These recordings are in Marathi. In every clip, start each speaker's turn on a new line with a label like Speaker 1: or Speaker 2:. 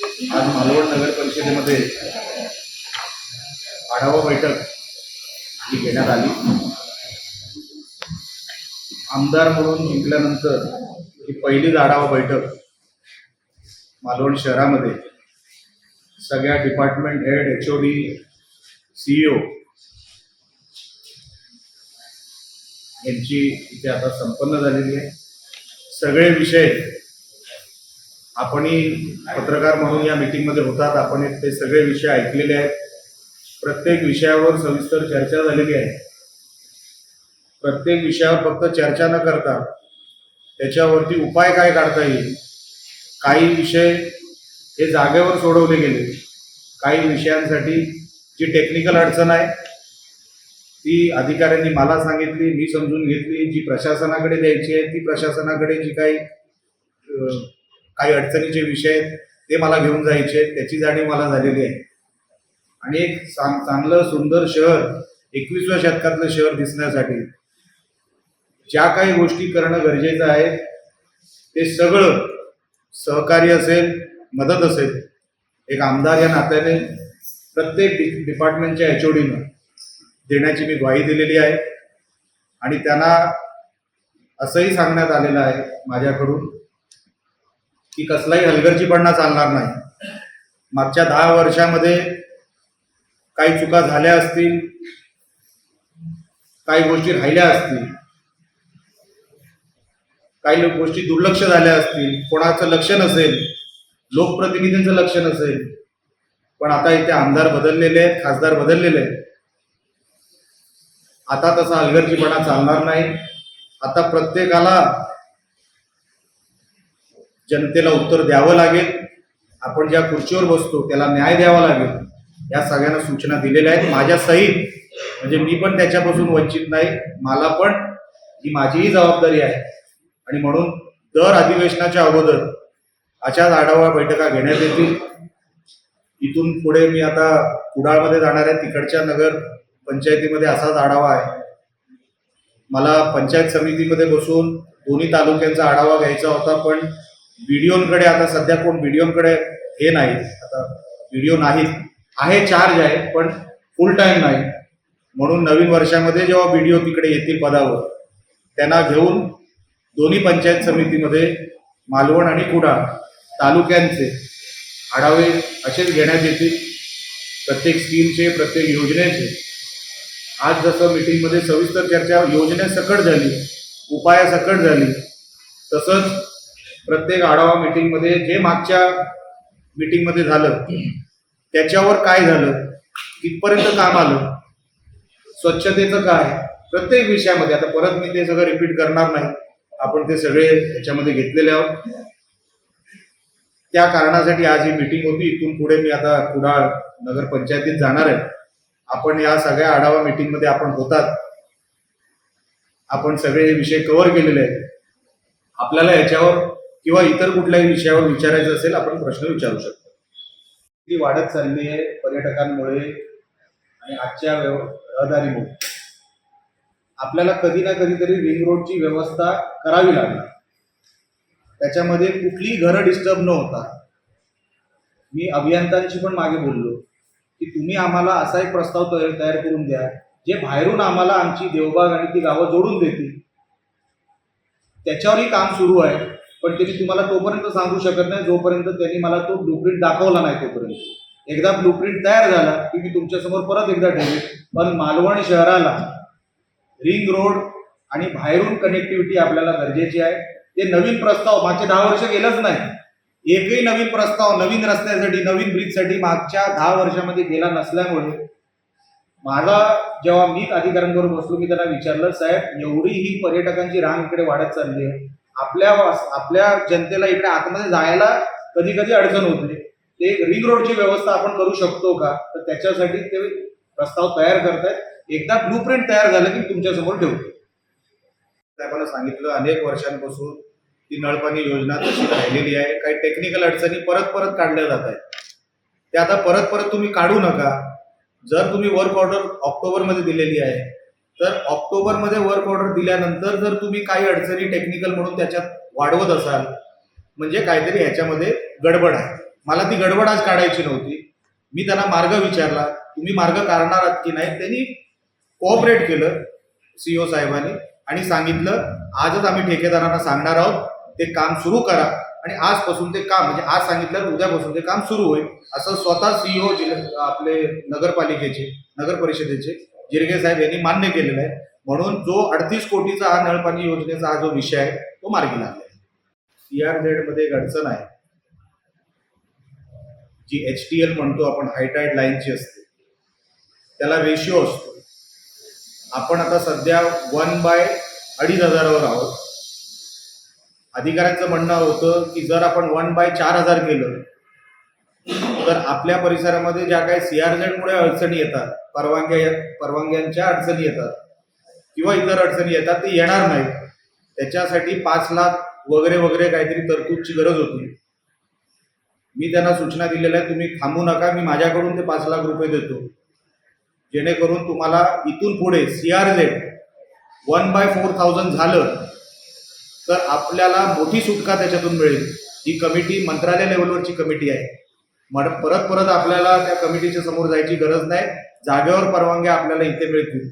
Speaker 1: आज मालवण नगर परिषदेमध्ये आढावा बैठक ही घेण्यात आली. आमदार म्हणून जिंकल्यानंतर ही पहिलीच आढावा बैठक मालवण शहरामध्ये. सगळ्या department head H O D CEO यांची इथे आता संपन्न झालेली आहे. सगळे विषय आपणही पत्रकार म्हणून या मीटिंगमध्ये होतात. आपण ते सगळे विषय ऐकलेले आहेत. प्रत्येक विषयावर सविस्तर चर्चा झालेली आहे. प्रत्येक विषयावर फक्त चर्चा न करता त्याच्यावरती उपाय काय काढता येईल? काही विषय हे जागेवर सोडवले गेले. काही विषयांसाठी जी टेक्निकल अडचण आहे ती अधिकाऱ्यांनी मला सांगितली मी समजून घेतली. जी प्रशासनाकडे द्यायची आहे ती प्रशासनाकडे जी काही काही अडचणीचे विषय आहेत ते मला घेऊन जायचे आहेत त्याची जाणीव मला झालेली आहे. आणि एक चांग चांगलं सुंदर शहर एकवीसव्या शतकातलं शहर दिसण्यासाठी ज्या काही गोष्टी करणं गरजेचं आहे ते सगळं सहकार्य असेल मदत असेल एक आमदार या नात्याने प्रत्येक डि डिपार्टमेंटच्या एच ओ डीनं देण्याची मी ग्वाही दिलेली आहे. आणि त्यांना असंही सांगण्यात आलेलं आहे माझ्याकडून की कसलाही हलगर्जीपणा चालणार नाही. मागच्या दहा वर्षामध्ये काही चुका झाल्या असतील काही गोष्टी राहिल्या असतील काही गोष्टी दुर्लक्ष झाल्या असतील कोणाचं लक्ष नसेल लोकप्रतिनिधींचं लक्ष नसेल पण आता इथे आमदार बदललेले आहेत खासदार बदललेले आहेत. आता तसा हलगर्जीपणा चालणार नाही. आता प्रत्येकाला जनतेला उत्तर द्यावं लागेल. आपण ज्या खुर्चीवर बसतो त्याला न्याय द्यावा लागेल. या सगळ्यांना सूचना दिलेल्या आहेत. माझ्या सहित म्हणजे मी पण त्याच्यापासून वंचित नाही मला पण ही माझीही जबाबदारी आहे. आणि म्हणून दर अधिवेशनाच्या अगोदर अशाच आढावा बैठका घेण्यात येतील. इथून पुढे मी आता कुडाळमध्ये जाणार आहे. तिकडच्या नगर पंचायतीमध्ये असाच आढावा आहे. मला पंचायत समितीमध्ये बसून दोन्ही तालुक्यांचा आढावा घ्यायचा होता पण व्हिडिओंकडे आता सध्या कोण व्हिडिओंकडे हे नाही. आता व्हिडिओ नाहीत आहे चार्ज आहे पण फुल टाईम नाही. म्हणून नवीन वर्षामध्ये जेव्हा व्हिडिओ तिकडे येतील पदावर त्यांना घेऊन दोन्ही पंचायत समितीमध्ये मालवण आणि कुडाळ तालुक्यांचे आढावे असेच घेण्यात येतील. प्रत्येक स्कीमचे प्रत्येक योजनेचे. आज जसं मीटिंगमध्ये सविस्तर चर्चा योजनेसकट झाली उपायासकट झाली तसंच प्रत्येक आढावा मीटिंगमध्ये जे मागच्या मीटिंगमध्ये झालं त्याच्यावर काय झालं कितपर्यंत काम आलं स्वच्छतेचं काय प्रत्येक विषयामध्ये. आता परत मी ते सगळं रिपीट करणार नाही. आपण ते सगळे याच्यामध्ये घेतलेले आहोत. त्या कारणासाठी आज ही मीटिंग होती. इथून पुढे मी आता कुडाळ नगरपंचायतीत जाणार आहे. आपण या सगळ्या आढावा मीटिंगमध्ये आपण होतात. आपण सगळे हे विषय कव्हर केलेले आहेत. आपल्याला याच्यावर किंवा इतर कुठल्याही विषयावर विचारायचं असेल आपण प्रश्न विचारू शकतो. ती वाढत चालली आहे पर्यटकांमुळे आणि आजच्या व्यव रहदारीमुळे. आपल्याला कधी ना कधीतरी रिंग रोडची व्यवस्था करावी लागणार. त्याच्यामध्ये कुठलीही घरं डिस्टर्ब न होता. मी अभियंत्यांशी पण मागे बोललो की तुम्ही आम्हाला असा एक प्रस्ताव तयार तयार करून द्या जे बाहेरून आम्हाला आमची देवबाग आणि ती गावं जोडून देतील. त्याच्यावरही काम सुरू आहे. पण त्यांनी तुम्हाला तोपर्यंत सांगू शकत नाही जोपर्यंत त्यांनी मला तो ब्लूप्रिंट दाखवला नाही तोपर्यंत. एकदा ब्लूप्रिंट तयार झाला की मी तुमच्यासमोर परत एकदा ठेवेन. पण मालवण शहराला रिंग रोड आणि बाहेरून कनेक्टिव्हिटी आपल्याला गरजेची आहे. ते नवीन प्रस्ताव मागचे दहा वर्ष गेलंच नाही. एकही नवीन प्रस्ताव नवीन रस्त्यासाठी नवीन ब्रिजसाठी मागच्या दहा वर्षामध्ये गेला नसल्यामुळे माझा जेव्हा मी अधिकाऱ्यांबरोबर बसलो मी त्यांना विचारलं साहेब एवढी ही पर्यटकांची रांग इकडे वाढत चालली आहे. आपल्या आपल्या जनतेला इकडे आतमध्ये जायला कधी कधी अडचण होते. ते रिंग रोडची व्यवस्था आपण करू शकतो का? तर त्याच्यासाठी ते प्रस्ताव तयार करतायत. एकदा ब्लू प्रिंट तयार झालं की तुमच्यासमोर ठेवतो. साहेबांना सांगितलं अनेक वर्षांपासून ती नळपाणी योजना तशी राहिलेली आहे. काही टेक्निकल अडचणी परत परत काढल्या जात आहेत. ते आता परत परत तुम्ही काढू नका. जर तुम्ही वर्क ऑर्डर ऑक्टोबरमध्ये दिलेली आहे तर ऑक्टोबरमध्ये वर्क ऑर्डर दिल्यानंतर जर तुम्ही काही अडचणी टेक्निकल म्हणून त्याच्यात वाढवत असाल म्हणजे काहीतरी ह्याच्यामध्ये गडबड आहे. मला ती गडबड आज काढायची नव्हती. मी त्यांना मार्ग विचारला तुम्ही मार्ग काढणार आहात की नाही? त्यांनी कोऑपरेट केलं सीओ साहेबांनी आणि सांगितलं आजच आम्ही ठेकेदारांना सांगणार आहोत ते काम सुरू करा आणि आजपासून ते काम म्हणजे आज सांगितलं उद्यापासून ते काम सुरू होईल असं स्वतः सीईओ आपले नगरपालिकेचे नगर परिषदेचे जिरगे साहेब यांनी मान्य केलेलं आहे. म्हणून जो अडतीस कोटीचा हा नळपाणी योजनेचा हा जो विषय आहे तो मार्गी लागला आहे. सीआरझेडमध्ये एक अडचण आहे. जी एच टी एल म्हणतो आपण हायटाईड लाईनची असते. त्याला रेशिओ असतो. आपण आता सध्या वन बाय अडीच हजारावर आहोत. अधिकाऱ्यांचं म्हणणं होतं की जर आपण वन बाय चार हजार केलं तर आपल्या परिसरामध्ये ज्या काही सीआरझेडमुळे अडचणी येतात परवानग्या परवानग्यांच्या अडचणी येतात किंवा इतर अडचणी येतात ते येणार नाहीत. त्याच्यासाठी पाच लाख वगैरे वगैरे काहीतरी तरतूदची गरज होती. मी त्यांना सूचना दिलेल्या आहेत तुम्ही थांबू नका मी माझ्याकडून ते पाच लाख रुपये देतो. जेणेकरून तुम्हाला इथून पुढे C R Z one by four thousand झालं तर आपल्याला मोठी सुटका त्याच्यातून मिळेल. ही कमिटी मंत्रालय लेवलवरची कमिटी आहे. मग परत परत आपल्याला त्या कमिटीच्या समोर जायची गरज नाही. जागेवर परवानग्या आपल्याला इथे मिळतील.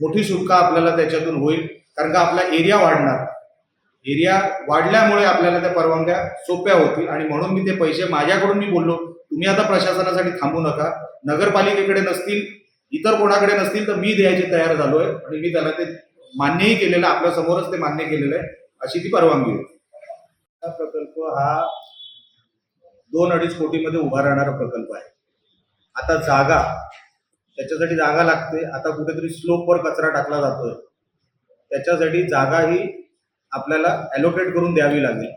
Speaker 1: मोठी सुटका आपल्याला त्याच्यातून होईल कारण का आपला एरिया वाढणार. एरिया वाढल्यामुळे आपल्याला त्या परवानग्या सोप्या होतील. आणि म्हणून मी ते पैसे माझ्याकडून मी बोललो तुम्ही आता प्रशासनासाठी थांबू नका. नगरपालिकेकडे नसतील इतर कोणाकडे नसतील तर मी द्यायची तयार झालोय. आणि मी त्याला ते मान्यही केलेलं आपल्या समोरच ते मान्य केलेलं आहे. अशी ती परवानगी होती हा प्रकल्प हा दोन अडीच कोटीमध्ये उभा राहणारा प्रकल्प आहे. आता जागा त्याच्यासाठी जागा लागते. आता कुठेतरी स्लोपवर कचरा टाकला जातोय. त्याच्यासाठी जागा ही आपल्याला ॲलोकेट करून द्यावी लागेल.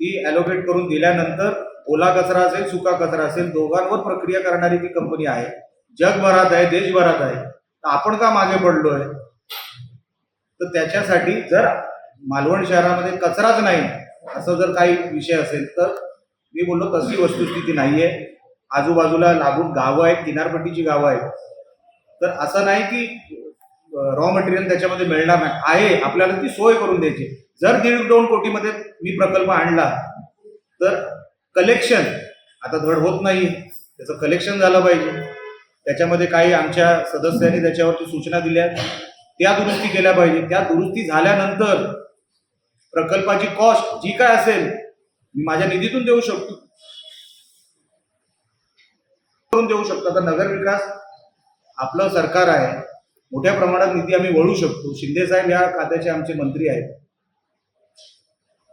Speaker 1: ती ॲलोकेट करून दिल्यानंतर ओला कचरा असेल सुका कचरा असेल दोघांवर प्रक्रिया करणारी ती कंपनी आहे. जगभरात आहे देशभरात आहे. तर आपण का मागे पडलोय? तर त्याच्यासाठी जर मालवण शहरामध्ये कचराच नाही असं जर काही विषय असेल तर मी बोललो तशी वस्तुस्थिती नाही आहे आजूबाजूला लागून गावं आहेत किनारपट्टीची गावं आहेत. तर असं नाही की रॉ मटेरियल त्याच्यामध्ये मिळणार नाही. आहे आपल्याला ती सोय करून द्यायची. जर दीड दोन कोटीमध्ये मी प्रकल्प आणला तर कलेक्शन आता धड होत नाही. त्याचं कलेक्शन झालं पाहिजे. त्याच्यामध्ये काही आमच्या सदस्यांनी त्याच्यावरती सूचना दिल्या. त्या दुरुस्ती केल्या पाहिजे. त्या दुरुस्ती झाल्यानंतर प्रकल्पाची कॉस्ट जी काय असेल मी माझ्या निधीतून देऊ शकतो. करून देऊ शकतो. आता नगर विकास आपलं सरकार आहे. मोठ्या प्रमाणात निधी आम्ही वळू शकतो. शिंदे साहेब या खात्याचे आमचे मंत्री आहेत.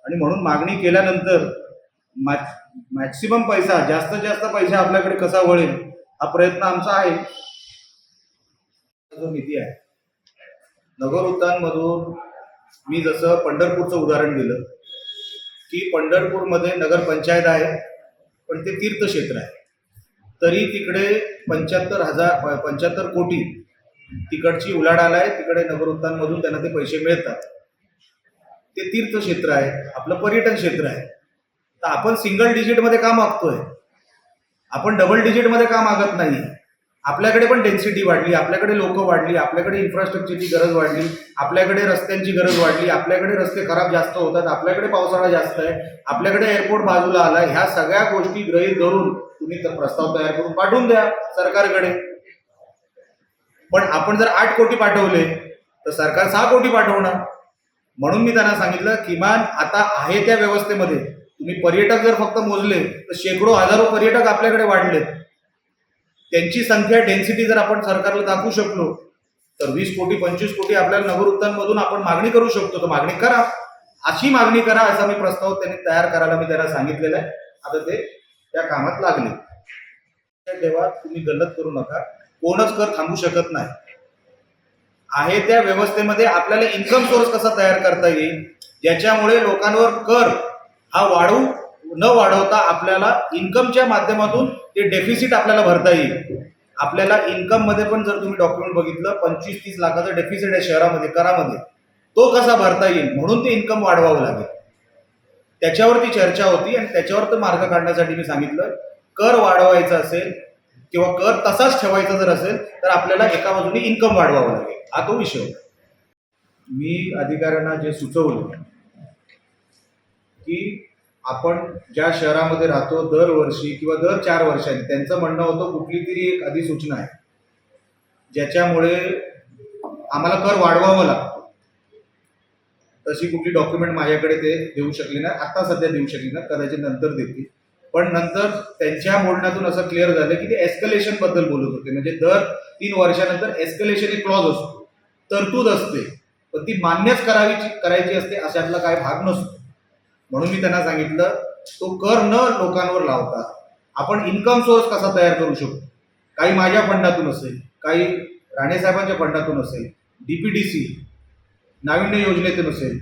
Speaker 1: आणि म्हणून मागणी केल्यानंतर मॅक्सिमम पैसा जास्तीत जास्त पैसा आपल्याकडे कसा वळेल हा प्रयत्न आमचा आहे. जो निधी आहे. नगर उद्यानमधून मी जसं पंढरपूरचं उदाहरण दिलं की पंढरपूरमध्ये नगरपंचायत आहे पण ते तीर्थक्षेत्र आहे. तरी तिकडे पंच्याहत्तर हजार पंच्याहत्तर कोटी तिकडची उलाढाल आहे तिकडे नगर त्यांना ते पैसे मिळतात. ते तीर्थक्षेत्र आहे आपलं पर्यटन क्षेत्र आहे. तर आपण सिंगल डिजिटमध्ये का मागतोय? आपण डबल डिजिटमध्ये का मागत नाही? आपल्याकडे पण डेन्सिटी वाढली आपल्याकडे लोक वाढली आपल्याकडे इन्फ्रास्ट्रक्चरची गरज वाढली आपल्याकडे रस्त्यांची गरज वाढली आपल्याकडे रस्ते खराब जास्त होतात आपल्याकडे पावसाळा जास्त आहे आपल्याकडे एअरपोर्ट बाजूला आला ह्या सगळ्या गोष्टी ग्रहित धरून तुम्ही तर प्रस्ताव तयार करून पाठवून द्या सरकारकडे. पण आपण जर आठ कोटी पाठवले तर सरकार सहा कोटी पाठवणार. म्हणून मी त्यांना सांगितलं किमान आता आहे त्या व्यवस्थेमध्ये. तुम्ही पर्यटक जर फक्त मोजले तर शेकडो हजारो पर्यटक आपल्याकडे वाढलेत. त्यांची संख्या डेन्सिटी जर आपण सरकारला दाखवू शकलो तर वीस कोटी पंचवीस कोटी आपल्याला नगर आपण मागणी करू शकतो. तर मागणी करा. अशी मागणी करा असा मी प्रस्ताव त्यांनी तयार करायला मी त्यांना सांगितलेला आहे. आता ते त्या कामात लागले. तेव्हा तुम्ही गल्लत करू नका. कोणच कर थांबू शकत नाही. आहे त्या व्यवस्थेमध्ये आपल्याला इन्कम सोर्स कसा तयार करता येईल? ज्याच्यामुळे लोकांवर कर हा वाढू न वाढवता आपल्याला इन्कमच्या माध्यमातून ते डेफिसिट आपल्याला भरता येईल. आपल्याला इन्कममध्ये पण जर तुम्ही डॉक्युमेंट बघितलं पंचवीस तीस लाखाचं डेफिसिट आहे शहरामध्ये करामध्ये. तो कसा भरता येईल? म्हणून ते इन्कम वाढवावं लागेल. त्याच्यावरती चर्चा होती आणि त्याच्यावर तर मार्ग काढण्यासाठी मी सांगितलं. कर वाढवायचा असेल किंवा कर तसाच ठेवायचा जर असेल तर आपल्याला एका बाजूने इन्कम वाढवावं लागेल. हा तो विषय होता. मी अधिकाऱ्यांना जे सुचवलं की आपण ज्या शहरामध्ये राहतो दरवर्षी किंवा दर चार वर्षांनी त्यांचं म्हणणं होतं कुठली तरी एक अधिसूचना आहे. ज्याच्यामुळे आम्हाला कर वाढवावं लागतो. तशी कुठली डॉक्युमेंट माझ्याकडे ते देऊ शकले नाही आता सध्या देऊ शकले नाही कदाचित नंतर देतील. पण नंतर त्यांच्या बोलण्यातून असं क्लिअर झालं की ते एस्कलेशनबद्दल बोलत होते. म्हणजे दर तीन वर्षानंतर एस्कलेशन एक क्लॉज असतो. तरतूद असते. पण ती मान्यच करावी करायची असते अशातला काय भाग नसतो. म्हणून मी त्यांना सांगितलं तो कर न लोकांवर लावता. आपण इन्कम सोर्स कसा तयार करू शकतो काही माझ्या फंडातून असेल काही राणेसाहेबांच्या फंडातून असेल डी पी टी सी नाविन्य योजनेतून असेल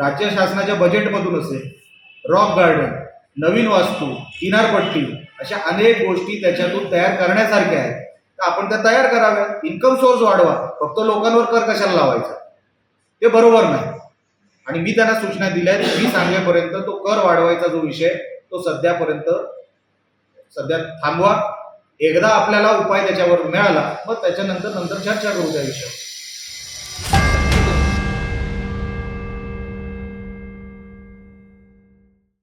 Speaker 1: राज्य शासनाच्या बजेटमधून असेल रॉक गार्डन नवीन वास्तू किनारपट्टी अशा अनेक गोष्टी त्याच्यातून तयार करण्यासारख्या आहेत. तर आपण त्या तयार कराव्या. इन्कम सोर्स वाढवा. फक्त लोकांवर कर कशाला लावायचा? ते बरोबर नाही. आणि मी त्यांना सूचना दिल्या आहेत मी सांगेपर्यंत तो कर वाढवायचा जो विषय तो सध्यापर्यंत सध्या थांबवा. एकदा आपल्याला उपाय त्याच्यावर मिळाला मग त्याच्यानंतर नंतर चर्चा करू त्या विषयावर.